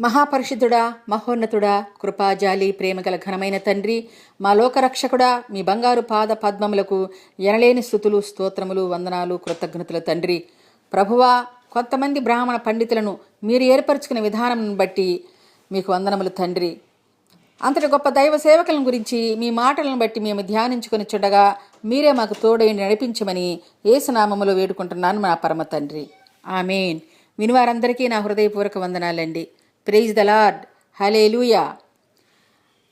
మహాపరిశుద్ధుడా మహోన్నతుడా కృపాజాలి ప్రేమగల ఘనమైన తండ్రి మా లోకరక్షకుడా మీ బంగారు పాద పద్మములకు ఎనలేని స్థుతులు స్తోత్రములు వందనాలు కృతజ్ఞతల తండ్రి. ప్రభువా కొంతమంది బ్రాహ్మణ పండితులను మీరు ఏర్పరచుకున్న విధానం బట్టి మీకు వందనములు తండ్రి. అంతటి గొప్ప దైవ సేవకులను గురించి మీ మాటలను బట్టి మేము ధ్యానించుకుని చూడగా మీరే మాకు తోడై నడిపించమని ఏసునామములో వేడుకుంటున్నాను మా పరమ తండ్రి. ఆమెన్. వినివారందరికీ నా హృదయపూర్వక వందనాలండి. Praise the lord. హలేలుయా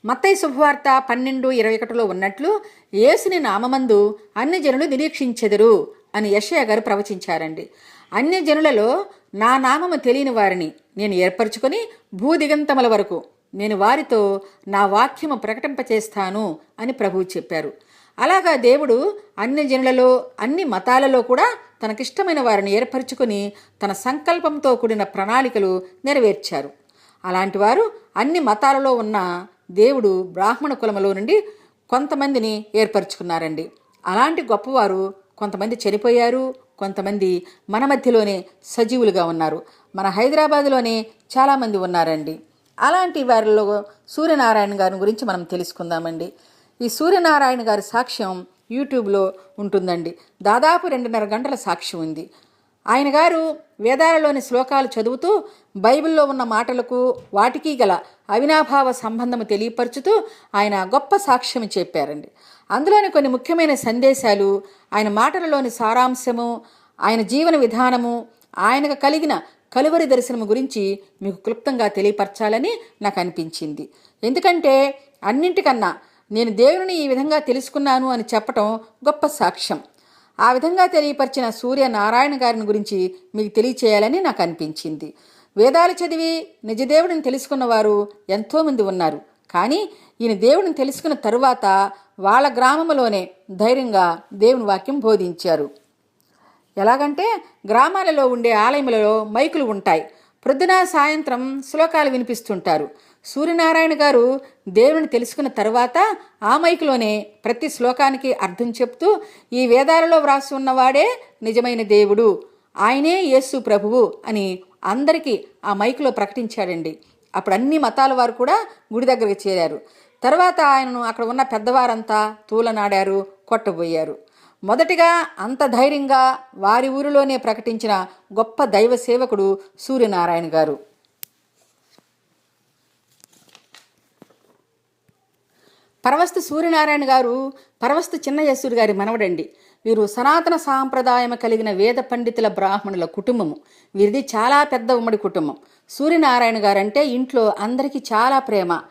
మత్తై శుభవార్త పన్నెండు ఇరవై ఒకటిలో ఉన్నట్లు యేసుని నామమందు అన్ని జనులు నిరీక్షించెదరు అని యషయ గారు ప్రవచించారండి. అన్య జనులలో నా నామము తెలియని వారిని నేను ఏర్పరచుకొని భూదిగంతముల వరకు నేను వారితో నా వాక్యము ప్రకటింపచేస్తాను అని ప్రభువు చెప్పారు. అలాగా దేవుడు అన్ని జనులలో అన్ని మతాలలో కూడా తనకిష్టమైన వారిని ఏర్పరచుకొని తన సంకల్పంతో కూడిన ప్రణాళికలు నెరవేర్చారు. అలాంటి వారు అన్ని మతాలలో ఉన్న దేవుడు బ్రాహ్మణ కులములో నుండి కొంతమందిని ఏర్పరచుకున్నారండి. అలాంటి గొప్పవారు కొంతమంది చనిపోయారు కొంతమంది మన మధ్యలోనే సజీవులుగా ఉన్నారు. మన హైదరాబాద్లోనే చాలామంది ఉన్నారండి. అలాంటి వారిలో సూర్యనారాయణ గారి గురించి మనం తెలుసుకుందామండి. ఈ సూర్యనారాయణ గారి సాక్ష్యం యూట్యూబ్లో ఉంటుందండి. దాదాపు రెండున్నర గంటల సాక్షి ఉంది. ఆయన గారు వేదాలలోని శ్లోకాలు చదువుతూ బైబిల్లో ఉన్న మాటలకు వాటికి గల అవినాభావ సంబంధము తెలియపరుచుతూ ఆయన గొప్ప సాక్ష్యం చెప్పారండి. అందులోని కొన్ని ముఖ్యమైన సందేశాలు ఆయన మాటలలోని సారాంశము ఆయన జీవన విధానము ఆయనకు కలిగిన కలువరి దర్శనము గురించి మీకు క్లుప్తంగా తెలియపరచాలని నాకు అనిపించింది. ఎందుకంటే అన్నింటికన్నా నేను దేవుని ఈ విధంగా తెలుసుకున్నాను అని చెప్పటం గొప్ప సాక్ష్యం. ఆ విధంగా తెలియపరిచిన సూర్య నారాయణ గారిని గురించి మీకు తెలియచేయాలని నాకు అనిపించింది. వేదాలు చదివి నిజదేవుడిని తెలుసుకున్నవారు ఎంతోమంది ఉన్నారు. కానీ ఈయన దేవుడిని తెలుసుకున్న తరువాత వాళ్ళ గ్రామంలోనే ధైర్యంగా దేవుని వాక్యం బోధించారు. ఎలాగంటే గ్రామాలలో ఉండే ఆలయములలో మైకులు ఉంటాయి. ప్రొద్దున సాయంత్రం శ్లోకాలు వినిపిస్తుంటారు. సూర్యనారాయణ గారు దేవుని తెలుసుకున్న తర్వాత ఆ మైకులోనే ప్రతి శ్లోకానికి అర్థం చెప్తూ ఈ వేదాలలో వ్రాసి ఉన్నవాడే నిజమైన దేవుడు. ఆయనే యేసు ప్రభువు అని అందరికీ ఆ మైకులో ప్రకటించాడండి. అప్పుడు అన్ని మతాల వారు కూడా గుడి దగ్గరికి చేరారు. తర్వాత ఆయనను అక్కడ ఉన్న పెద్దవారంతా తూలనాడారు కొట్టబోయారు. మొదటిగా అంత ధైర్యంగా వారి ఊరిలోనే ప్రకటించిన గొప్ప దైవ సేవకుడు సూర్యనారాయణ గారు. పరవస్తు సూర్యనారాయణ గారు పరవస్తు చిన్నయస్సుడు గారి మనవడండి. వీరు సనాతన సాంప్రదాయం కలిగిన వేద పండితుల బ్రాహ్మణుల కుటుంబము. వీరిది చాలా పెద్ద ఉమ్మడి కుటుంబం. సూర్యనారాయణ గారు అంటే ఇంట్లో అందరికీ చాలా ప్రేమ.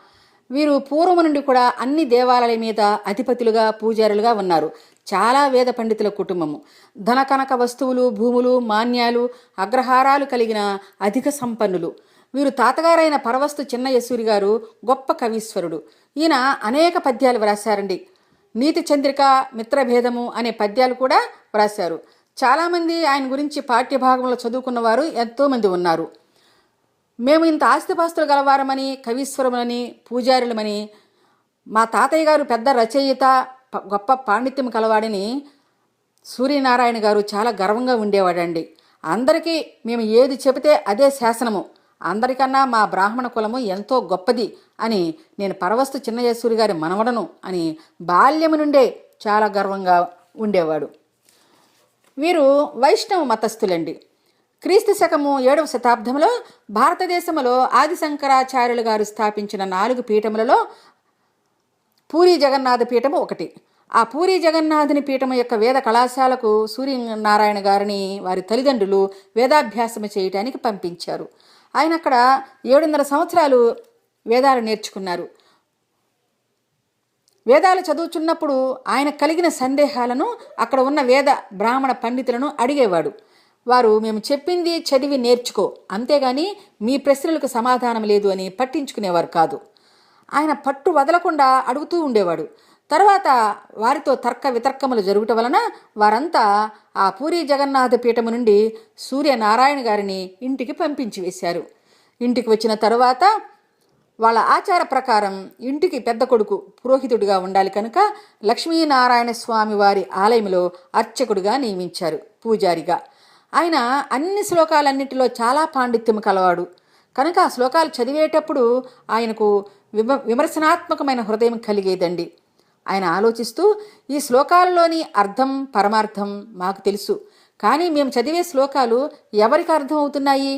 వీరు పూర్వం నుండి కూడా అన్ని దేవాలయాల మీద అధిపతులుగా పూజారులుగా ఉన్నారు. చాలా వేద పండితుల కుటుంబము. ధనకనక వస్తువులు భూములు మాన్యాలు అగ్రహారాలు కలిగిన అధిక సంపన్నులు. వీరు తాతగారైన పరవస్తు చిన్నయసూరి గారు గొప్ప కవీశ్వరుడు. ఈయన అనేక పద్యాలు వ్రాశారండి. నీతి చంద్రిక మిత్రభేదము అనే పద్యాలు కూడా వ్రాశారు. చాలామంది ఆయన గురించి పాఠ్యభాగంలో చదువుకున్న వారు ఎంతోమంది ఉన్నారు. మేము ఇంత ఆస్తిపాస్తులు గలవారమని కవీశ్వరములని పూజారులమని మా తాతయ్య గారు పెద్ద రచయిత ప- గొప్ప పాండిత్యం కలవాడని సూర్యనారాయణ గారు చాలా గర్వంగా ఉండేవాడండి. అందరికీ మేము ఏది చెబితే అదే శాసనము. అందరికన్నా మా బ్రాహ్మణ కులము ఎంతో గొప్పది అని నేను పరవస్తు చిన్నయేశ్వరి గారి మనవడను అని బాల్యము నుండే చాలా గర్వంగా ఉండేవాడు. వీరు వైష్ణవ మతస్థులండి. క్రీస్తు శకము ఏడవ శతాబ్దంలో భారతదేశంలో ఆది శంకరాచార్యులు గారు స్థాపించిన నాలుగు పీఠములలో పూరి జగన్నాథ పీఠము ఒకటి. ఆ పూరి జగన్నాథుని పీఠము యొక్క వేద కళాశాలకు సూర్యనారాయణ గారిని వారి తల్లిదండ్రులు వేదాభ్యాసము చేయటానికి పంపించారు. ఆయన అక్కడ ఏడున్నర సంవత్సరాలు వేదాలు నేర్చుకున్నారు. వేదాలు చదువుచున్నప్పుడు ఆయన కలిగిన సందేహాలను అక్కడ ఉన్న వేద బ్రాహ్మణ పండితులను అడిగేవాడు. వారు మేము చెప్పింది చదివి నేర్చుకో. అంతేగాని మీ ప్రశ్నలకు సమాధానం లేదు అని పట్టించుకునేవారు కాదు. ఆయన పట్టు వదలకుండా అడుగుతూ ఉండేవాడు. తర్వాత వారితో తర్క వితర్కములు జరుగుట వలన వారంతా ఆ పూరి జగన్నాథ పీఠము నుండి సూర్యనారాయణ గారిని ఇంటికి పంపించి వేశారు. ఇంటికి వచ్చిన తరువాత వాళ్ళ ఆచార ప్రకారం ఇంటికి పెద్ద కొడుకు పురోహితుడిగా ఉండాలి కనుక లక్ష్మీనారాయణ స్వామి వారి ఆలయంలో అర్చకుడిగా నియమించారు పూజారిగా. ఆయన అన్ని శ్లోకాలన్నిటిలో చాలా పాండిత్యం కలవాడు. కనుక ఆ శ్లోకాలు చదివేటప్పుడు ఆయనకు విమ విమర్శనాత్మకమైన హృదయం కలిగేదండి. ఆయన ఆలోచిస్తూ ఈ శ్లోకాలలోని అర్థం పరమార్థం మాకు తెలుసు. కానీ మేము చదివే శ్లోకాలు ఎవరికి అర్థం అవుతున్నాయి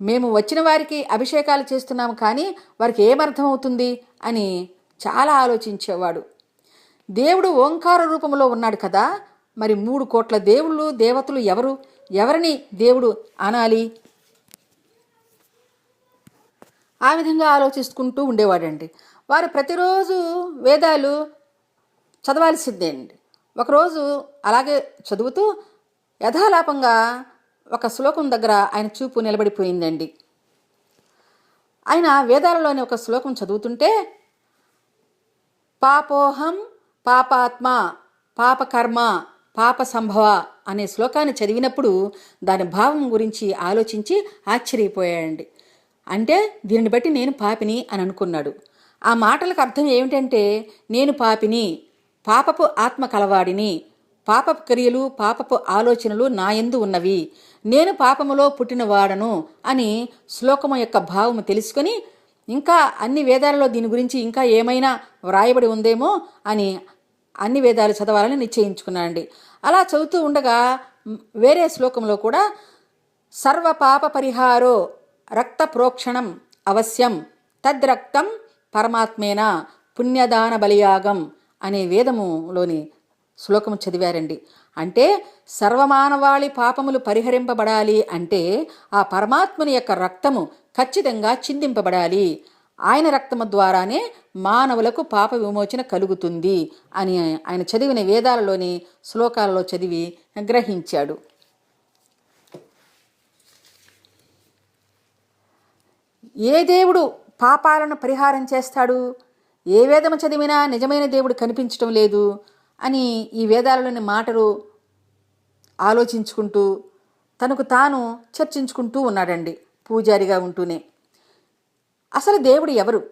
మేము వచ్చిన వారికి అభిషేకాలు చేస్తున్నాము కానీ వారికి ఏమర్థం అవుతుంది అని చాలా ఆలోచించేవాడు. దేవుడు ఓంకార రూపంలో ఉన్నాడు కదా మరి మూడు కోట్ల దేవుళ్ళు దేవతలు ఎవరు? ఎవరిని దేవుడు అనాలి? ఆ విధంగా ఆలోచిస్తుకుంటూ ఉండేవాడండి. వారు ప్రతిరోజు వేదాలు చదవాల్సిందే అండి ఒకరోజు అలాగే చదువుతూ యథాలాపంగా ఒక శ్లోకం దగ్గర ఆయన చూపు నిలబడిపోయిందండి. ఆయన వేదాలలోని ఒక శ్లోకం చదువుతుంటే పాపోహం పాపాత్మ పాపకర్మ పాప సంభవ అనే శ్లోకాన్ని చదివినప్పుడు దాని భావం గురించి ఆలోచించి ఆశ్చర్యపోయాడండి అంటే దీనిని బట్టి నేను పాపిని అని అనుకున్నాడు. ఆ మాటలకు అర్థం ఏమిటంటే నేను పాపిని పాపపు ఆత్మ కలవాడిని. పాపపు క్రియలు పాపపు ఆలోచనలు నాయందు ఉన్నవి. నేను పాపములో పుట్టినవాడను అని శ్లోకము యొక్క భావము తెలుసుకొని ఇంకా అన్ని వేదాలలో దీని గురించి ఇంకా ఏమైనా వ్రాయబడి ఉందేమో అని అన్ని వేదాలు చదవాలని నిశ్చయించుకున్నానండి. అలా చదువుతూ ఉండగా వేరే శ్లోకంలో కూడా సర్వ పాప పరిహారో రక్త ప్రోక్షణం అవశ్యం. తద్రక్తం పరమాత్మేన పుణ్యదాన బలియాగం. అనే వేదములోని శ్లోకము చదివారండి. అంటే సర్వమానవాళి పాపములు పరిహరింపబడాలి అంటే ఆ పరమాత్మని యొక్క రక్తము ఖచ్చితంగా చిందింపబడాలి. ఆయన రక్తము ద్వారానే మానవులకు పాప విమోచన కలుగుతుంది అని ఆయన చదివిన వేదాలలోని శ్లోకాలలో చదివి గ్రహించాడు. ఏ దేవుడు పాపాలను పరిహారం చేస్తాడు? ఏ వేదము చదివినా నిజమైన దేవుడు కనిపించడం లేదు అని ఈ వేదాలలోని మాటలు ఆలోచించుకుంటూ తనకు తాను చర్చించుకుంటూ ఉన్నాడండి పూజారిగా ఉంటూనే. అసలు దేవుడు ఎవరు?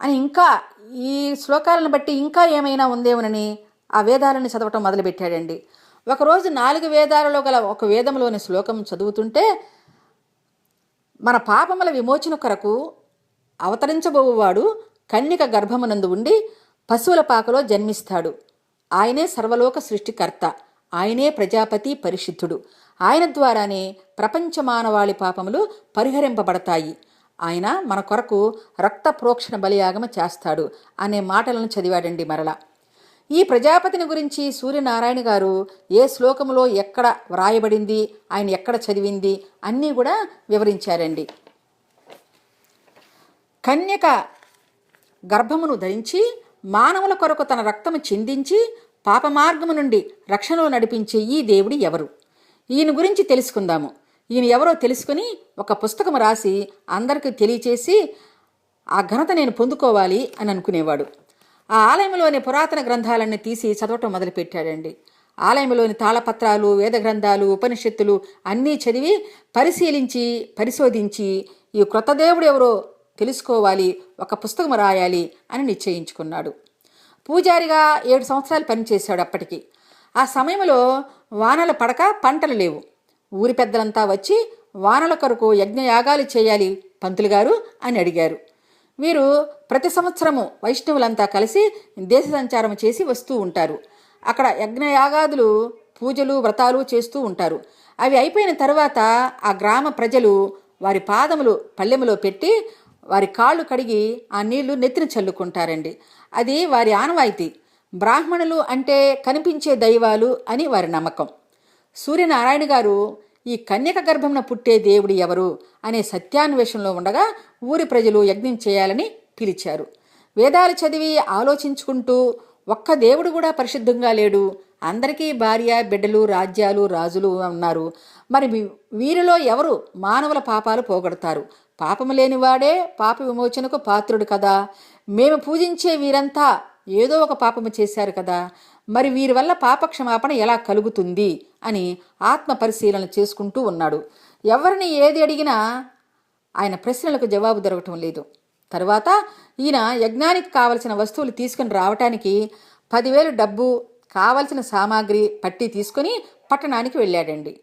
అని ఇంకా ఈ శ్లోకాలను బట్టి ఇంకా ఏమైనా ఉందేమోనని ఆ వేదాలను చదవటం మొదలుపెట్టాడండి. ఒకరోజు నాలుగు వేదాలలో గల ఒక వేదంలోని శ్లోకం చదువుతుంటే మన పాపముల విమోచన కొరకు అవతరించబోవువాడు కన్యక గర్భమునందు ఉండి పశువుల పాకలో జన్మిస్తాడు. ఆయనే సర్వలోక సృష్టికర్త. ఆయనే ప్రజాపతి పరిశుద్ధుడు. ఆయన ద్వారానే ప్రపంచ మానవాళి పాపములు పరిహరింపబడతాయి. ఆయన మన కొరకు రక్త ప్రోక్షణ బలియాగమ చేస్తాడు అనే మాటలను చదివాడండి మరల. ఈ ప్రజాపతిని గురించి సూర్యనారాయణ గారు ఏ శ్లోకములో ఎక్కడ వ్రాయబడింది ఆయన ఎక్కడ చదివింది అన్నీ కూడా వివరించారండి. కన్యక గర్భమును ధరించి మానవుల కొరకు తన రక్తము చిందించి పాపమార్గము నుండి రక్షణలో నడిపించే ఈ దేవుడు ఎవరు? ఈయన గురించి తెలుసుకుందాము. ఈయన ఎవరో తెలుసుకుని ఒక పుస్తకం రాసి అందరికీ తెలియచేసి ఆ ఘనత నేను పొందుకోవాలి అని అనుకునేవాడు. ఆ ఆలయంలోని పురాతన గ్రంథాలన్నీ తీసి చదవటం మొదలుపెట్టాడండి. ఆలయంలోని తాళపత్రాలు వేద గ్రంథాలు ఉపనిషత్తులు అన్నీ చదివి పరిశీలించి పరిశోధించి ఈ క్రొత్త దేవుడు ఎవరో తెలుసుకోవాలి ఒక పుస్తకం రాయాలి అని నిశ్చయించుకున్నాడు. పూజారిగా ఏడు సంవత్సరాలు పనిచేశాడు అప్పటికి. ఆ సమయంలో వానలు పడక పంటలు లేవు. ఊరి పెద్దలంతా వచ్చి వానల కొరకు యజ్ఞయాగాలు చేయాలి పంతులు గారు అని అడిగారు. వీరు ప్రతి సంవత్సరము వైష్ణవులంతా కలిసి దేశ సంచారం చేసి వస్తూ ఉంటారు. అక్కడ యజ్ఞయాగాదులు పూజలు వ్రతాలు చేస్తూ ఉంటారు. అవి అయిపోయిన తర్వాత ఆ గ్రామ ప్రజలు వారి పాదములు పళ్ళెములో పెట్టి వారి కాళ్ళు కడిగి ఆ నీళ్ళు నెత్తిన చల్లుకుంటారండి. అది వారి ఆనవాయితీ. బ్రాహ్మణులు అంటే కనిపించే దైవాలు అని వారి నమ్మకం. సూర్యనారాయణ గారు ఈ కన్యక గర్భంన పుట్టే దేవుడు ఎవరు? అనే సత్యాన్వేషణలో ఉండగా ఊరి ప్రజలు యజ్ఞం చేయాలని పిలిచారు. వేదాలు చదివి ఆలోచించుకుంటూ ఒక్క దేవుడు కూడా పరిశుద్ధంగా లేడు. అందరికీ భార్య బిడ్డలు రాజ్యాలు రాజులు ఉన్నారు. మరి వీ- వీరిలో ఎవరు మానవుల పాపాలు పోగొడతారు? పాపము లేనివాడే పాప విమోచనకు పాత్రుడు కదా. మేము పూజించే వీరంతా ఏదో ఒక పాపము చేశారు కదా. మరి వీరి వల్ల పాప క్షమాపణ ఎలా కలుగుతుంది అని ఆత్మ పరిశీలన చేసుకుంటూ ఉన్నాడు. ఎవరిని ఏది అడిగినా ఆయన ప్రశ్నలకు జవాబు దొరకటం లేదు. తరువాత ఈయన యజ్ఞానికి కావలసిన వస్తువులు తీసుకుని రావటానికి పదివేలు డబ్బు కావలసిన సామాగ్రి పట్టి తీసుకొని పట్టణానికి వెళ్ళాడండి.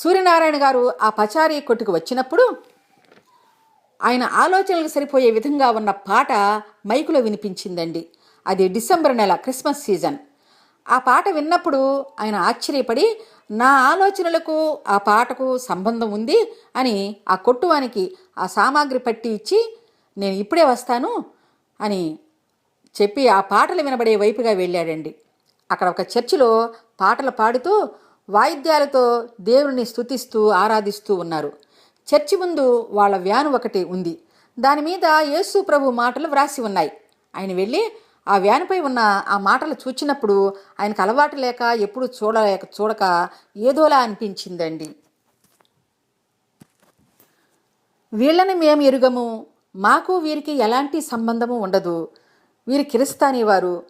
సూర్యనారాయణ గారు ఆ పచారీ కొట్టుకు వచ్చినప్పుడు ఆయన ఆలోచనలకు సరిపోయే విధంగా ఉన్న పాట మైకులో వినిపించిందండి. అది డిసెంబర్ నెల క్రిస్మస్ సీజన్. ఆ పాట విన్నప్పుడు ఆయన ఆశ్చర్యపడి నా ఆలోచనలకు ఆ పాటకు సంబంధం ఉంది అని ఆ కొట్టువానికి ఆ సామాగ్రి పట్టి ఇచ్చి నేను ఇప్పుడే వస్తాను అని చెప్పి ఆ పాటలు వినబడే వైపుగా వెళ్ళాడండి. అక్కడ ఒక చర్చిలో పాటలు పాడుతూ వాయిద్యాలతో దేవుణ్ణి స్తుతిస్తూ ఆరాధిస్తూ ఉన్నారు. చర్చి ముందు వాళ్ళ వ్యాను ఒకటి ఉంది. దాని మీద యేసు ప్రభు మాటలు వ్రాసి ఉన్నాయి. ఆయన వెళ్ళి ఆ వ్యానుపై ఉన్న ఆ మాటలు చూచినప్పుడు ఆయనకు అలవాటు లేక ఎప్పుడు చూడలేక చూడక ఏదోలా అనిపించిందండి. వీళ్ళని మేము ఎరుగము. మాకు వీరికి ఎలాంటి సంబంధము ఉండదు. వీరు కిరిస్తాని వారు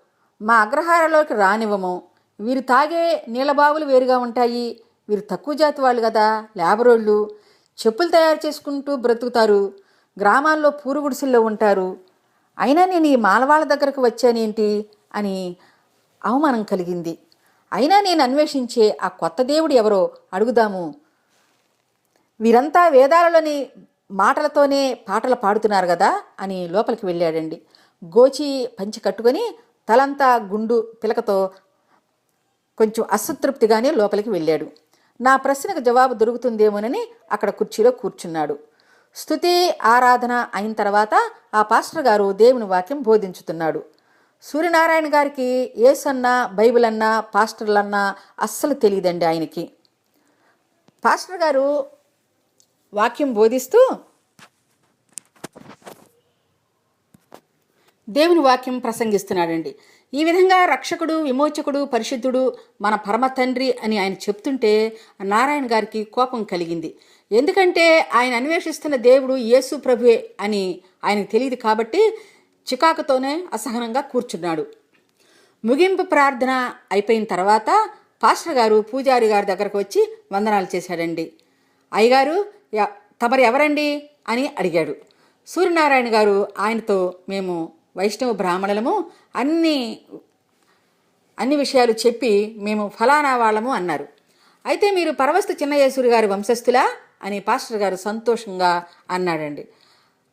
మా అగ్రహారాల్లోకి రానివ్వము. వీరు తాగే నీళ్ళబావులు వేరుగా ఉంటాయి. వీరు తక్కువ జాతి వాళ్ళు కదా లేబరోళ్ళు. చెప్పులు తయారు చేసుకుంటూ బ్రతుకుతారు. గ్రామాల్లో పూరుగుడిసెల్లో ఉంటారు. అయినా నేను ఈ మాలవాళ్ళ దగ్గరకు వచ్చానేంటి అని అవమానం కలిగింది. అయినా నేను అన్వేషించే ఆ కొత్త దేవుడు ఎవరో అడుగుదాము. వీరంతా వేదాలలోని మాటలతోనే పాటలు పాడుతున్నారు కదా అని లోపలికి వెళ్ళాడండి. గోచి పంచి కట్టుకొని తలంతా గుండు పిలకతో కొంచెం అసంతృప్తిగానే లోపలికి వెళ్ళాడు. నా ప్రశ్నకు జవాబు దొరుకుతుందేమోనని అక్కడ కుర్చీలో కూర్చున్నాడు. స్తుతి ఆరాధన అయిన తర్వాత ఆ పాస్టర్ గారు దేవుని వాక్యం బోధించుతున్నాడు. సూర్యనారాయణ గారికి ఏసన్నా బైబిల్ అన్నా పాస్టర్లన్నా అస్సలు తెలియదండి ఆయనకి. పాస్టర్ గారు వాక్యం బోధిస్తూ దేవుని వాక్యం ప్రసంగిస్తున్నాడండి. ఈ విధంగా రక్షకుడు విమోచకుడు పరిశుద్ధుడు మన పరమ తండ్రి అని ఆయన చెప్తుంటే నారాయణ గారికి కోపం కలిగింది. ఎందుకంటే ఆయన అన్వేషిస్తున్న దేవుడు యేసు ప్రభువే అని ఆయనకు తెలియదు కాబట్టి చికాకుతోనే అసహనంగా కూర్చున్నాడు. ముగింపు ప్రార్థన అయిపోయిన తర్వాత పాస్టర్ గారు పూజారి గారి దగ్గరకు వచ్చి వందనాలు చేశాడండి. అయ్యగారు తమరు ఎవరండి అని అడిగాడు. సూర్యనారాయణ గారు ఆయనతో మేము వైష్ణవ బ్రాహ్మణులము అన్ని అన్ని విషయాలు చెప్పి మేము ఫలానా వాళ్ళము అన్నారు. అయితే మీరు పరవస్తు చిన్నయేశ్వరి గారి వంశస్థులా? అని పాస్టర్ గారు సంతోషంగా అన్నాడండి.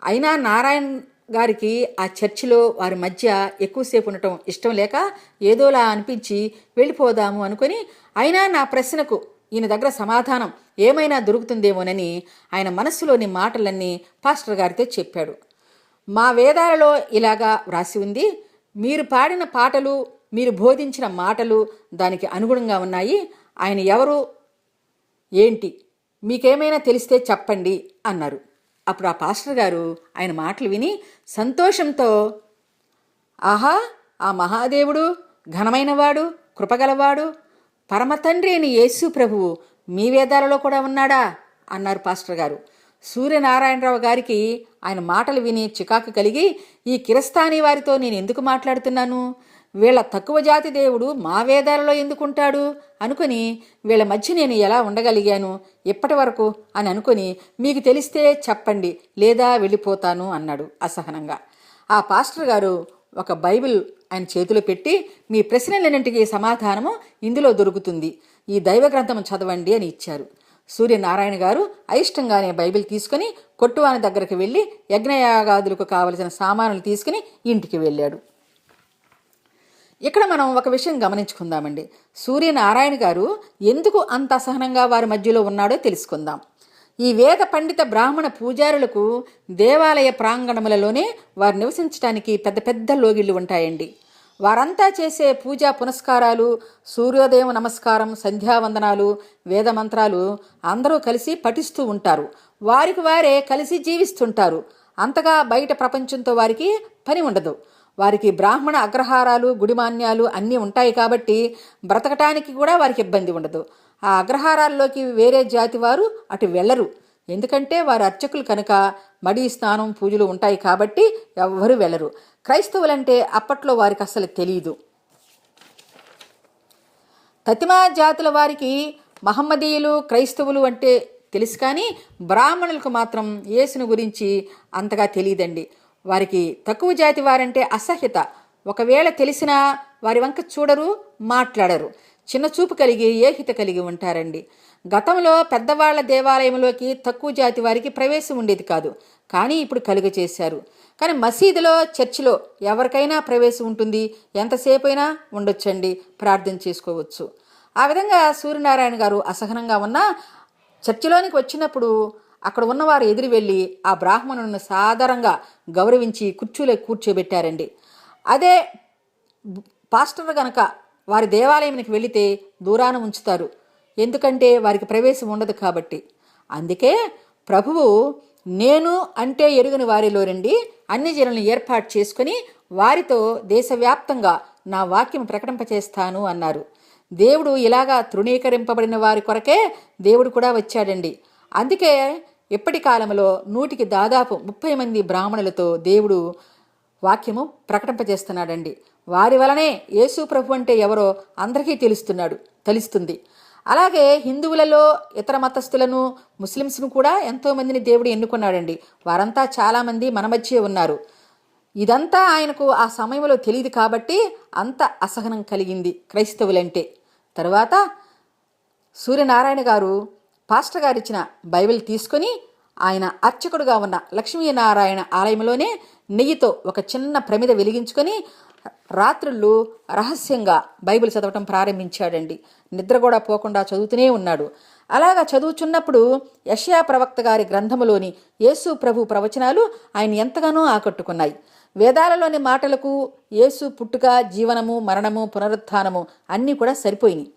అయినా నారాయణ్ గారికి ఆ చర్చిలో వారి మధ్య ఎక్కువసేపు ఉండటం ఇష్టం లేక ఏదోలా అనిపించి వెళ్ళిపోదాము అనుకొని అయినా నా ప్రశ్నకు ఈయన దగ్గర సమాధానం ఏమైనా దొరుకుతుందేమోనని ఆయన మనస్సులోని మాటలన్నీ పాస్టర్ గారితో చెప్పాడు. మా వేదాలలో ఇలాగా వ్రాసి ఉంది. మీరు పాడిన పాటలు మీరు బోధించిన మాటలు దానికి అనుగుణంగా ఉన్నాయి. ఆయన ఎవరు? ఏంటి? మీకేమైనా తెలిస్తే చెప్పండి అన్నారు. అప్పుడు ఆ పాస్టర్ గారు ఆయన మాటలు విని సంతోషంతో ఆహా ఆ మహాదేవుడు ఘనమైనవాడు కృపగలవాడు పరమతండ్రి అని యేసు ప్రభువు మీ వేదాలలో కూడా ఉన్నాడా? అన్నారు పాస్టర్ గారు. సూర్యనారాయణరావు గారికి ఆయన మాటలు విని చికాకు కలిగి ఈ కిరస్థానీ వారితో నేను ఎందుకు మాట్లాడుతున్నాను? వీళ్ళ తక్కువ జాతి దేవుడు మా వేదాలలో ఎందుకుంటాడు? అనుకుని వీళ్ళ మధ్య నేను ఎలా ఉండగలిగాను? ఎప్పటి వరకు? అని అనుకుని మీకు తెలిస్తే చెప్పండి లేదా వెళ్ళిపోతాను అన్నాడు అసహనంగా. ఆ పాస్టర్ గారు ఒక బైబిల్ ఆయన చేతిలో పెట్టి మీ ప్రశ్నలన్నింటికీ సమాధానము ఇందులో దొరుకుతుంది. ఈ దైవ గ్రంథము చదవండి అని ఇచ్చారు. సూర్యనారాయణ గారు అయిష్టంగానే బైబిల్ తీసుకుని కొట్టువాని దగ్గరికి వెళ్ళి యజ్ఞయాగాదులకు కావలసిన సామానులు తీసుకుని ఇంటికి వెళ్ళాడు. ఇక్కడ మనం ఒక విషయం గమనించుకుందామండి. సూర్యనారాయణ గారు ఎందుకు అంత అసహనంగా వారి మధ్యలో ఉన్నాడో తెలుసుకుందాం. ఈ వేద పండిత బ్రాహ్మణ పూజారులకు దేవాలయ ప్రాంగణములలోనే వారు నివసించడానికి పెద్ద పెద్ద లోగిళ్ళు ఉంటాయండి. వారంతా చేసే పూజా పునస్కారాలు సూర్యోదయం నమస్కారం సంధ్యావందనాలు వేద మంత్రాలు అందరూ కలిసి పఠిస్తూ ఉంటారు. వారికి వారే కలిసి జీవిస్తుంటారు. అంతగా బయట ప్రపంచంతో వారికి పని ఉండదు. వారికి బ్రాహ్మణ అగ్రహారాలు గుడిమాన్యాలు అన్నీ ఉంటాయి కాబట్టి బ్రతకటానికి కూడా వారికి ఇబ్బంది ఉండదు. ఆ అగ్రహారాల్లోకి వేరే జాతి వారు అటు వెళ్ళరు. ఎందుకంటే వారు అర్చకులు కనుక మడి స్నానం పూజలు ఉంటాయి కాబట్టి ఎవ్వరూ వెళ్ళరు. క్రైస్తవులంటే అప్పట్లో వారికి అసలు తెలియదు తతిమా జాతుల వారికి మహమ్మదీయులు క్రైస్తవులు అంటే తెలుసు కానీ బ్రాహ్మణులకు మాత్రం యేసును గురించి అంతగా తెలియదండి వారికి తక్కువ జాతి వారంటే అసహ్యత. ఒకవేళ తెలిసినా వారి వంక చూడరు మాట్లాడరు. చిన్న చూపు కలిగి ఏహిత కలిగి ఉంటారండి? గతంలో పెద్దవాళ్ళ దేవాలయంలోకి తక్కువ జాతి వారికి ప్రవేశం ఉండేది కాదు. కానీ ఇప్పుడు కలుగ చేశారు. కానీ మసీదులో చర్చిలో ఎవరికైనా ప్రవేశం ఉంటుంది. ఎంతసేపు అయినా ఉండొచ్చండి. ప్రార్థన చేసుకోవచ్చు. ఆ విధంగా సూర్యనారాయణ గారు అసహనంగా ఉన్నా చర్చిలోనికి వచ్చినప్పుడు అక్కడ ఉన్నవారు ఎదురు వెళ్ళి ఆ బ్రాహ్మణులను సాధారణంగా గౌరవించి కుర్చీలో కూర్చోబెట్టారండి. అదే పాస్టర్ గనక వారి దేవాలయానికి వెళితే దూరాన ఉంచుతారు. ఎందుకంటే వారికి ప్రవేశం ఉండదు కాబట్టి. అందుకే ప్రభువు నేను అంటే ఎరుగని వారిలో రండి అన్ని జనులను ఏర్పాటు చేసుకుని వారితో దేశవ్యాప్తంగా నా వాక్యం ప్రకటింపచేస్తాను అన్నారు. దేవుడు ఇలాగా తృణీకరింపబడిన వారి కొరకే దేవుడు కూడా వచ్చాడండి. అందుకే ఇప్పటి కాలంలో నూటికి దాదాపు ముప్పై మంది బ్రాహ్మణులతో దేవుడు వాక్యము ప్రకటింపజేస్తున్నాడండి వారి వలనే యేసు ప్రభు అంటే ఎవరో అందరికీ తెలుస్తున్నాడు తెలుస్తుంది. అలాగే హిందువులలో ఇతర మతస్థులను ముస్లిమ్స్ను కూడా ఎంతోమందిని దేవుడు ఎన్నుకున్నాడండి. వారంతా చాలామంది మన మధ్య ఉన్నారు. ఇదంతా ఆయనకు ఆ సమయంలో తెలియదు కాబట్టి అంత అసహనం కలిగింది క్రైస్తవులంటే. తర్వాత సూర్యనారాయణ గారు పాస్టర్ గారిచ్చిన బైబిల్ తీసుకొని ఆయన అర్చకుడుగా ఉన్న లక్ష్మీనారాయణ ఆలయంలోనే నెయ్యితో ఒక చిన్న ప్రమిద వెలిగించుకొని రాత్రుళ్ళు రహస్యంగా బైబిల్ చదవటం ప్రారంభించాడండి. నిద్ర కూడా పోకుండా చదువుతూనే ఉన్నాడు. అలాగా చదువుచున్నప్పుడు యషయా ప్రవక్త గారి గ్రంథములోని యేసు ప్రభు ప్రవచనాలు ఆయన ఎంతగానో ఆకట్టుకున్నాయి. వేదాలలోని మాటలకు యేసు పుట్టుక జీవనము మరణము పునరుత్థానము అన్నీ కూడా సరిపోయినాయి.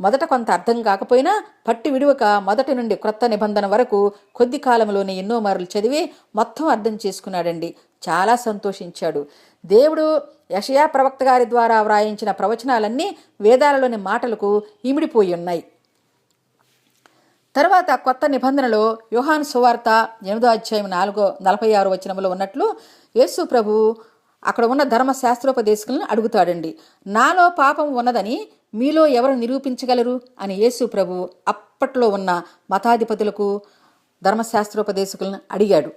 మొదట కొంత అర్థం కాకపోయినా పట్టు విడువక మొదటి నుండి క్రొత్త నిబంధన వరకు కొద్ది కాలంలోనే ఎన్నో మార్లు చదివి మొత్తం అర్థం చేసుకున్నాడండి. చాలా సంతోషించాడు. దేవుడు యషయా ప్రవక్త గారి ద్వారా వ్రాయించిన ప్రవచనాలన్నీ వేదాలలోని మాటలకు ఇమిడిపోయి ఉన్నాయి. తర్వాత కొత్త నిబంధనలో యోహాన్ సువార్త ఎనిమిదో అధ్యాయం నాలుగో నలభై ఆరు వచనంలో ఉన్నట్లు యేసు ప్రభు అక్కడ ఉన్న ధర్మశాస్త్రోపదేశకులను అడుగుతాడండి. నాలో పాపం ఉన్నదని మీలో ఎవరు నిరూపించగలరు? అని యేసు ప్రభు అప్పట్లో ఉన్న మతాధిపతులకు ధర్మశాస్త్రోపదేశకులను అడిగాడు.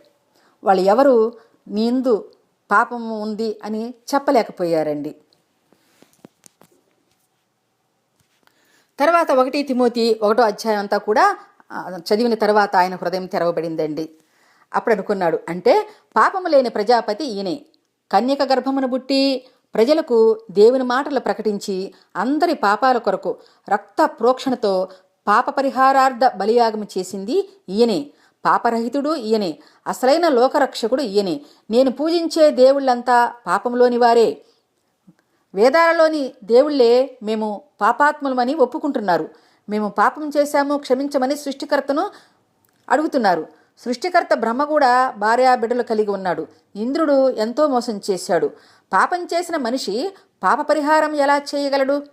వాళ్ళు ఎవరు? నీందు పాపం ఉంది అని చెప్పలేకపోయారండి. తర్వాత ఒకటి తిమోతి ఒకటో అధ్యాయం అంతా కూడా చదివిన తర్వాత ఆయన హృదయం తెరవబడిందండి. అప్పుడు అనుకున్నాడు అంటే పాపము లేని ప్రజాపతి ఈయనే. కన్యక గర్భమును బుట్టి ప్రజలకు దేవుని మాటలు ప్రకటించి అందరి పాపాల కొరకు రక్త ప్రోక్షణతో పాప పరిహారార్థ బలియాగం చేసింది ఈయనే. పాపరహితుడు ఈయనే. అసలైన లోకరక్షకుడు ఈయనే. నేను పూజించే దేవుళ్ళంతా పాపంలోని వారే. వేదాలలోని దేవుళ్ళే మేము పాపాత్ములమని ఒప్పుకుంటున్నారు. మేము పాపం చేశాము క్షమించమని సృష్టికర్తను అడుగుతున్నారు. సృష్టికర్త బ్రహ్మ కూడా భార్యా బిడ్డలు కలిగి ఉన్నాడు. ఇంద్రుడు ఎంతో మోసం చేశాడు. పాపం చేసిన మనిషి పాప పరిహారం ఎలా చేయగలడు?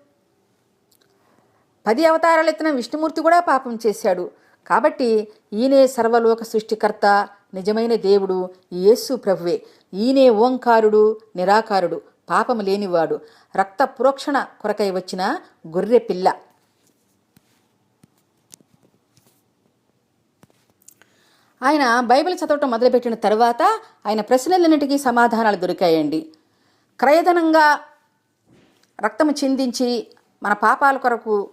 పది అవతారాలు ఎత్తిన విష్ణుమూర్తి కూడా పాపం చేశాడు. కాబట్టి ఈయనే సర్వలోక సృష్టికర్త నిజమైన దేవుడు ఈ యేసు ప్రభువే. ఈయనే ఓంకారుడు నిరాకారుడు పాపము లేనివాడు రక్త ప్రోక్షణ కొరకై వచ్చిన గొర్రె పిల్ల. ఆయన బైబిల్ చదవటం మొదలుపెట్టిన తర్వాత ఆయన ప్రశ్నలన్నిటికీ సమాధానాలు దొరికాయండి. క్రయధనంగా రక్తము చిందించి మన పాపాల కొరకు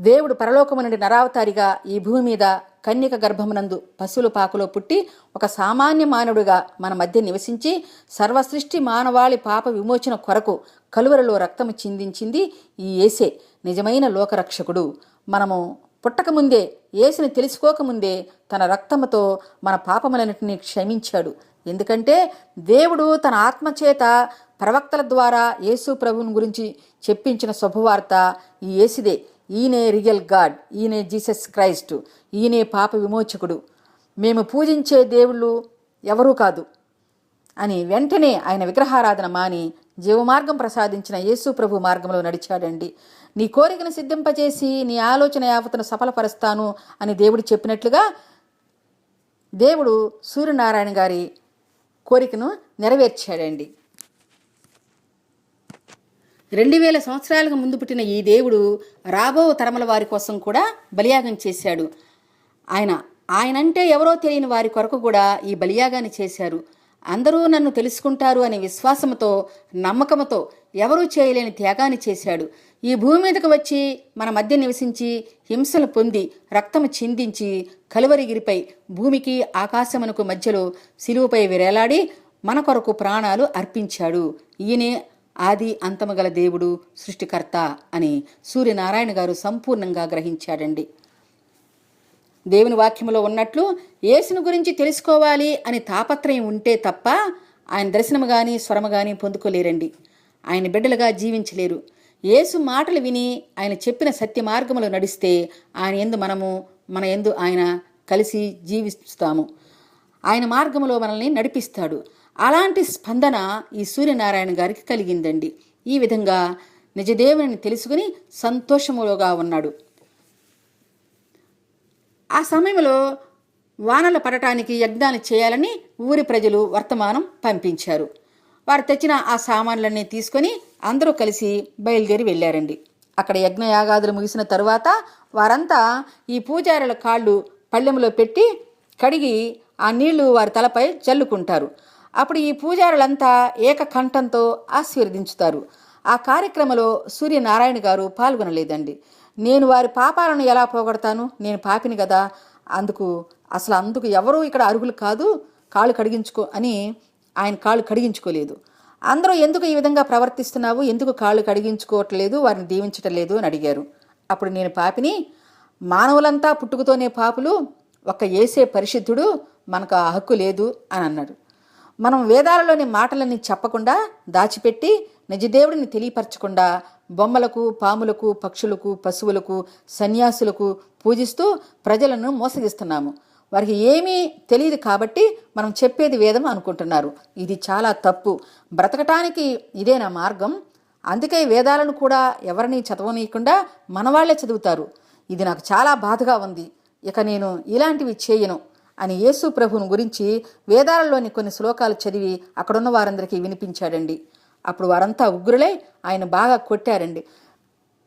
దేవుడు పరలోకము నుండి నరావతారిగా ఈ భూమి మీద కన్యక గర్భమునందు పశువుల పాకులో పుట్టి ఒక సామాన్య మానవుడిగా మన మధ్య నివసించి సర్వసృష్టి మానవాళి పాప విమోచన కొరకు కలువరలో రక్తము చిందించింది ఈ ఏసే నిజమైన లోకరక్షకుడు. మనము పుట్టకముందే ఏసుని తెలుసుకోకముందే తన రక్తముతో మన పాపములన్నింటినీ క్షమించాడు. ఎందుకంటే దేవుడు తన ఆత్మచేత ప్రవక్తల ద్వారా యేసు ప్రభువుని గురించి చెప్పించిన శుభవార్త ఈ యేసుదే. ఈయనే రియల్ గాడ్ ఈయనే జీసస్ క్రైస్టు ఈయనే పాప విమోచకుడు. మేము పూజించే దేవుళ్ళు ఎవరూ కాదు అని వెంటనే ఆయన విగ్రహారాధన మాని జీవమార్గం ప్రసాదించిన యేసు ప్రభు మార్గంలో నడిచాడండి. నీ కోరికను సిద్ధింపజేసి నీ ఆలోచన యావతను సఫలపరుస్తాను అని దేవుడు చెప్పినట్లుగా దేవుడు సూర్యనారాయణ గారి కోరికను నెరవేర్చాడండి. రెండు వేల సంవత్సరాలకు ముందు పుట్టిన ఈ దేవుడు రాబో తరముల వారి కోసం కూడా బలియాగం చేశాడు. ఆయన ఆయనంటే ఎవరో తెలియని వారి కొరకు కూడా ఈ బలియాగాన్ని చేశారు. అందరూ నన్ను తెలుసుకుంటారు అనే విశ్వాసంతో నమ్మకంతో ఎవరూ చేయలేని త్యాగాన్ని చేశాడు. ఈ భూమి మీదకు వచ్చి మన మధ్య నివసించి హింసలు పొంది రక్తము చిందించి కలువరిగిరిపై భూమికి ఆకాశమునకు మధ్యలో సిలువపై విరేలాడి మన కొరకు ప్రాణాలు అర్పించాడు. ఈయనే ఆది అంతము గల దేవుడు సృష్టికర్త అని సూర్యనారాయణ గారు సంపూర్ణంగా గ్రహించాడండి. దేవుని వాక్యములో ఉన్నట్లు యేసుని గురించి తెలుసుకోవాలి అని తాపత్రయం ఉంటే తప్ప ఆయన దర్శనము కానీ స్వరము కానీ పొందుకోలేరండి. ఆయన బిడ్డలుగా జీవించలేరు. యేసు మాటలు విని ఆయన చెప్పిన సత్య మార్గములో నడిస్తే ఆయన ఎందు మనము మన ఎందు ఆయన కలిసి జీవిస్తాము. ఆయన మార్గములో మనల్ని నడిపిస్తాడు. అలాంటి స్పందన ఈ సూర్యనారాయణ గారికి కలిగిందండి. ఈ విధంగా నిజదేవుని తెలుసుకుని సంతోషములోగా ఉన్నాడు. ఆ సమయంలో వానలు పడటానికి యజ్ఞాలు చేయాలని ఊరి ప్రజలు వర్తమానం పంపించారు. వారు తెచ్చిన ఆ సామాన్లన్నీ తీసుకొని అందరూ కలిసి బయలుదేరి వెళ్ళారండి. అక్కడ యజ్ఞయాగాదులు ముగిసిన తరువాత వారంతా ఈ పూజారుల కాళ్ళు పళ్ళెంలో పెట్టి కడిగి ఆ నీళ్ళు వారి తలపై చల్లుకుంటారు. అప్పుడు ఈ పూజారులంతా ఏకకంఠంతో ఆశీర్వదించుతారు. ఆ కార్యక్రమంలో సూర్యనారాయణ గారు పాల్గొనలేదండి. నేను వారి పాపాలను ఎలా పోగొడతాను? నేను పాపిని కదా. అందుకు అసలు అందుకు ఎవరూ ఇక్కడ అరుగులు కాదు. కాళ్ళు కడిగించుకో అని ఆయన కాళ్ళు కడిగించుకోలేదు. అందరూ ఎందుకు ఈ విధంగా ప్రవర్తిస్తున్నావు? ఎందుకు కాళ్ళు కడిగించుకోవట్లేదు? వారిని దీవించటం లేదు అని అడిగారు. అప్పుడు నేను పాపిని? మానవులంతా పుట్టుకతోనే పాపులు. ఒక్క ఏసే పరిశుద్ధుడు. మనకు ఆ హక్కు లేదు అని అన్నాడు. మనం వేదాలలోని మాటలని చెప్పకుండా దాచిపెట్టి నిజదేవుడిని తెలియపరచకుండా బొమ్మలకు పాములకు పక్షులకు పశువులకు సన్యాసులకు పూజిస్తూ ప్రజలను మోసగిస్తున్నాము. వారికి ఏమీ తెలియదు కాబట్టి మనం చెప్పేది వేదం అనుకుంటున్నారు. ఇది చాలా తప్పు. బ్రతకటానికి ఇదే నా మార్గం. అందుకే వేదాలను కూడా ఎవరిని చదవనీయకుండా మనవాళ్ళే చదువుతారు. ఇది నాకు చాలా బాధగా ఉంది. ఇక నేను ఇలాంటివి చేయను. అని యేసు ప్రభువుని గురించి వేదాలలోని కొన్ని శ్లోకాలు చదివి అక్కడున్న వారందరికీ వినిపించాడండి. అప్పుడు వారంతా ఉగ్రులై ఆయన బాగా కొట్టారండి.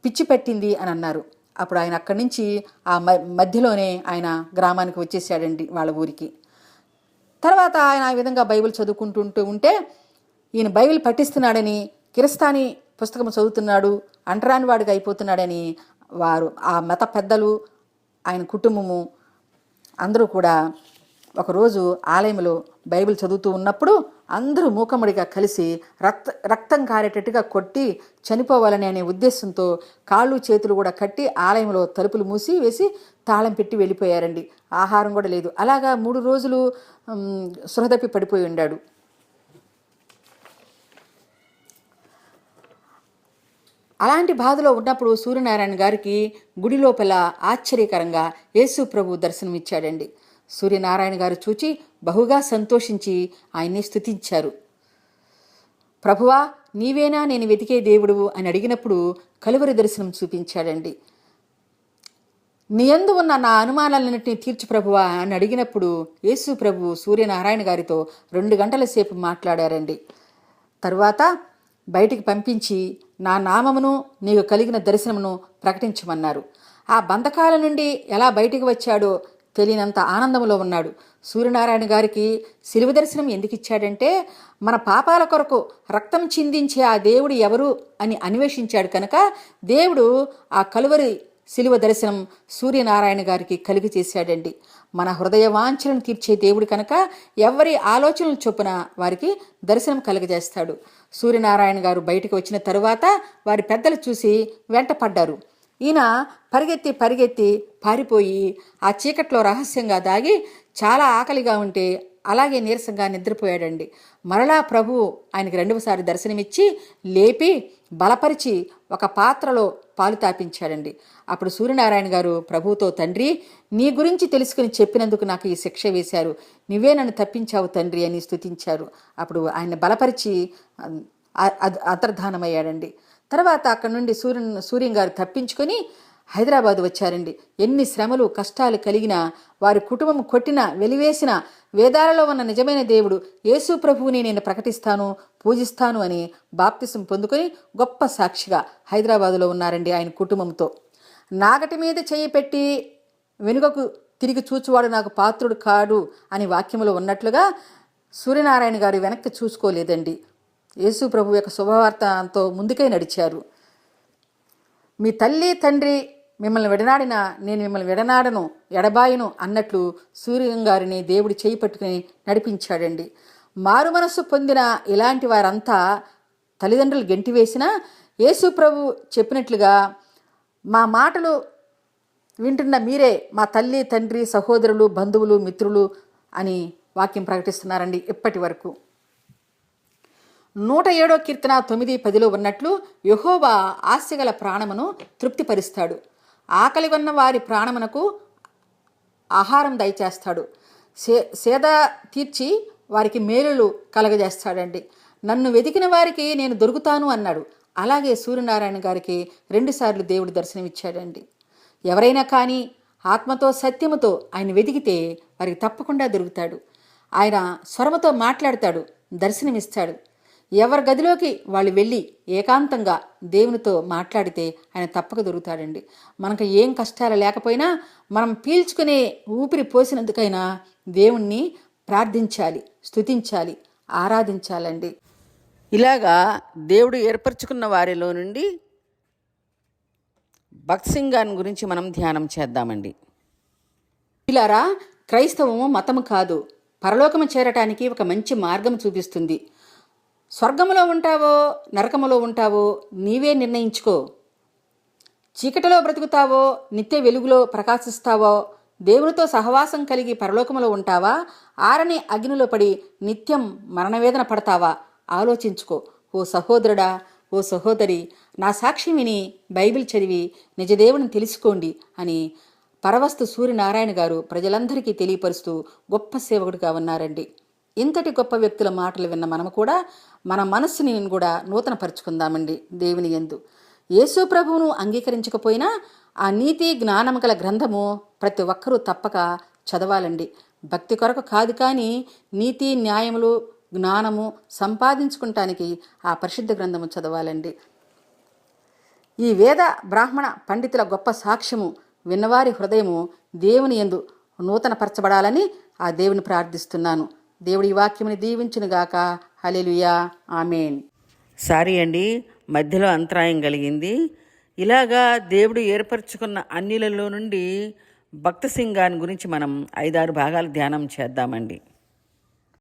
పిచ్చి పెట్టింది అని అన్నారు. అప్పుడు ఆయన అక్కడి నుంచి ఆ మధ్యలోనే ఆయన గ్రామానికి వచ్చేసాడండి వాళ్ళ ఊరికి. తర్వాత ఆయన ఆ విధంగా బైబిల్ చదువుకుంటుంటూ ఉంటే ఈయన బైబిల్ పఠిస్తున్నాడని కిరస్తాని పుస్తకం చదువుతున్నాడు అంటరాని వాడిగా అయిపోతున్నాడని వారు ఆ మత పెద్దలు ఆయన కుటుంబము అందరూ కూడా ఒకరోజు ఆలయంలో బైబిల్ చదువుతూ ఉన్నప్పుడు అందరూ మూకమ్మడిగా కలిసి రక్త రక్తం కారేటట్టుగా కొట్టి చనిపోవాలని అనే ఉద్దేశంతో కాళ్ళు చేతులు కూడా కట్టి ఆలయంలో తలుపులు మూసి వేసి తాళం పెట్టి వెళ్ళిపోయారండి. ఆహారం కూడా లేదు. అలాగా మూడు రోజులు సుహదప్పి పడిపోయి ఉండాడు. అలాంటి బాధలో ఉన్నప్పుడు సూర్యనారాయణ గారికి గుడి లోపల ఆశ్చర్యకరంగా యేసు ప్రభు దర్శనమిచ్చాడండి. సూర్యనారాయణ గారు చూచి బహుగా సంతోషించి ఆయన్ని స్థుతించారు ప్రభువా నీవేనా నేను వెతికే దేవుడు అని అడిగినప్పుడు కలువరి దర్శనం చూపించాడండి. నీ యందు ఉన్న నా అనుమానాలన్నింటినీ తీర్చు ప్రభువా అని అడిగినప్పుడు యేసు ప్రభు సూర్యనారాయణ గారితో రెండు గంటల సేపు మాట్లాడారండి. తరువాత బయటికి పంపించి నా నామమును నీకు కలిగిన దర్శనమును ప్రకటించమన్నారు. ఆ బంధకాల నుండి ఎలా బయటికి వచ్చాడో తెలియనంత ఆనందంలో ఉన్నాడు. సూర్యనారాయణ గారికి శిలువ దర్శనం ఎందుకు ఇచ్చాడంటే మన పాపాల కొరకు రక్తం చిందించే ఆ దేవుడు ఎవరు అని అన్వేషించాడు కనుక దేవుడు ఆ కలువరి శిలువ దర్శనం సూర్యనారాయణ గారికి కలిగి చేశాడండి. మన హృదయ వాంఛలను తీర్చే దేవుడు కనుక ఎవరి ఆలోచనలు చొప్పున వారికి దర్శనం కలుగజేస్తాడు. సూర్యనారాయణ గారు బయటకు వచ్చిన తరువాత వారి పెద్దలు చూసి వెంటపడ్డారు. ఈయన పరిగెత్తి పరిగెత్తి పారిపోయి ఆ చీకట్లో రహస్యంగా దాగి చాలా ఆకలిగా ఉంటే అలాగే నీరసంగా నిద్రపోయాడండి. మరలా ప్రభు ఆయనకి రెండవసారి దర్శనమిచ్చి లేపి బలపరిచి ఒక పాత్రలో పాలు తాపించాడండి. అప్పుడు సూర్యనారాయణ గారు ప్రభువుతో తండ్రి నీ గురించి తెలుసుకుని చెప్పినందుకు నాకు ఈ శిక్ష వేశారు. నువ్వే నన్ను తప్పించావు తండ్రి అని స్తుతించారు. అప్పుడు ఆయన బలపరిచి అంతర్ధానమయ్యాడండి. తర్వాత అక్కడి నుండి సూర్యన్ సూర్యం గారు తప్పించుకొని హైదరాబాద్ వచ్చారండి. ఎన్ని శ్రమలు కష్టాలు కలిగినా వారి కుటుంబం కొట్టిన వెలివేసిన వేదాలలో ఉన్న నిజమైన దేవుడు యేసు ప్రభువుని నేను ప్రకటిస్తాను పూజిస్తాను అని బాప్తిసం పొందుకొని గొప్ప సాక్షిగా హైదరాబాదులో ఉన్నారండి ఆయన కుటుంబంతో. నాగటి మీద చేయి పెట్టి వెనుకకు తిరిగి చూచువాడు నాకు పాత్రుడు కాడు అని వాక్యములో ఉన్నట్లుగా సూర్యనారాయణ గారు వెనక్కి చూసుకోలేదండి. యేసు ప్రభు యొక్క శుభవార్తతో ముందుకై నడిచారు. మీ తల్లి తండ్రి మిమ్మల్ని విడనాడిన నేను మిమ్మల్ని విడనాడను ఎడబాయిను అన్నట్లు సూర్యం గారిని దేవుడు చేయి పట్టుకుని నడిపించాడండి. మారు మనస్సు పొందిన ఇలాంటి వారంతా తల్లిదండ్రులు గెంటివేసినా యేసు ప్రభు చెప్పినట్లుగా మా మాటలు వింటున్న మీరే మా తల్లి తండ్రి సహోదరులు బంధువులు మిత్రులు అని వాక్యం ప్రకటిస్తున్నారండి ఇప్పటి వరకు. నూట ఏడో కీర్తన తొమ్మిది పదిలో ఉన్నట్లు యహోవా ఆశగల ప్రాణమును తృప్తిపరుస్తాడు. ఆకలి ఉన్న వారి ప్రాణమునకు ఆహారం దయచేస్తాడు. సే సేద తీర్చి వారికి మేలులు కలగజేస్తాడండి. నన్ను వెతికిన వారికి నేను దొరుకుతాను అన్నాడు. అలాగే సూర్యనారాయణ గారికి రెండుసార్లు దేవుడు దర్శనమిచ్చాడండి. ఎవరైనా కానీ ఆత్మతో సత్యముతో ఆయన వెతికితే వారికి తప్పకుండా దొరుకుతాడు. ఆయన స్వరముతో మాట్లాడతాడు దర్శనమిస్తాడు. ఎవరి గదిలోకి వాళ్ళు వెళ్ళి ఏకాంతంగా దేవునితో మాట్లాడితే ఆయన తప్పక దొరుకుతాడండి. మనకు ఏం కష్టాలు లేకపోయినా మనం పీల్చుకునే ఊపిరి పోసినందుకైనా దేవుణ్ణి ప్రార్థించాలి స్తుతించాలి ఆరాధించాలండి. ఇలాగా దేవుడు ఏర్పరచుకున్న వారిలో నుండి భక్సింగాన్ గురించి మనం ధ్యానం చేద్దామండి. ఇలారా క్రైస్తవము మతము కాదు. పరలోకము చేరటానికి ఒక మంచి మార్గం చూపిస్తుంది. స్వర్గములో ఉంటావో నరకములో ఉంటావో నీవే నిర్ణయించుకో. చీకటిలో బ్రతుకుతావో నిత్య వెలుగులో ప్రకాశిస్తావో దేవునితో సహవాసం కలిగి పరలోకములో ఉంటావా ఆరని అగ్నిలో పడి నిత్యం మరణవేదన పడతావా ఆలోచించుకో. ఓ సహోదరుడా ఓ సహోదరి నా సాక్షి విని బైబిల్ చదివి నిజదేవుని తెలుసుకోండి అని పరవస్తు సూర్యనారాయణ గారు ప్రజలందరికీ తెలియపరుస్తూ గొప్ప సేవకుడిగా ఉన్నారండి. ఇంతటి గొప్ప వ్యక్తుల మాటలు విన్న మనము కూడా మన మనస్సుని కూడా నూతనపరుచుకుందామండి దేవుని ఎందు యేసు ప్రభువును అంగీకరించకపోయినా ఆ నీతి జ్ఞానం గల గ్రంథము ప్రతి ఒక్కరూ తప్పక చదవాలండి. భక్తి కొరకు కాదు కానీ నీతి న్యాయములు జ్ఞానము సంపాదించుకుంటానికి ఆ పరిశుద్ధ గ్రంథము చదవాలండి. ఈ వేద బ్రాహ్మణ పండితుల గొప్ప సాక్ష్యము విన్నవారి హృదయము దేవుని ఎందు నూతనపరచబడాలని ఆ దేవుని ప్రార్థిస్తున్నాను. దేవుడి ఈ వాక్యముని దీవించునుగాక హలెలుయా ఆమెన్. సారీ అండి మధ్యలో అంతరాయం కలిగింది. ఇలాగా దేవుడు ఏర్పరచుకున్న అన్నిలలో నుండి భక్త సింగాన్ గురించి మనం ఐదారు భాగాలు ధ్యానం చేద్దామండి.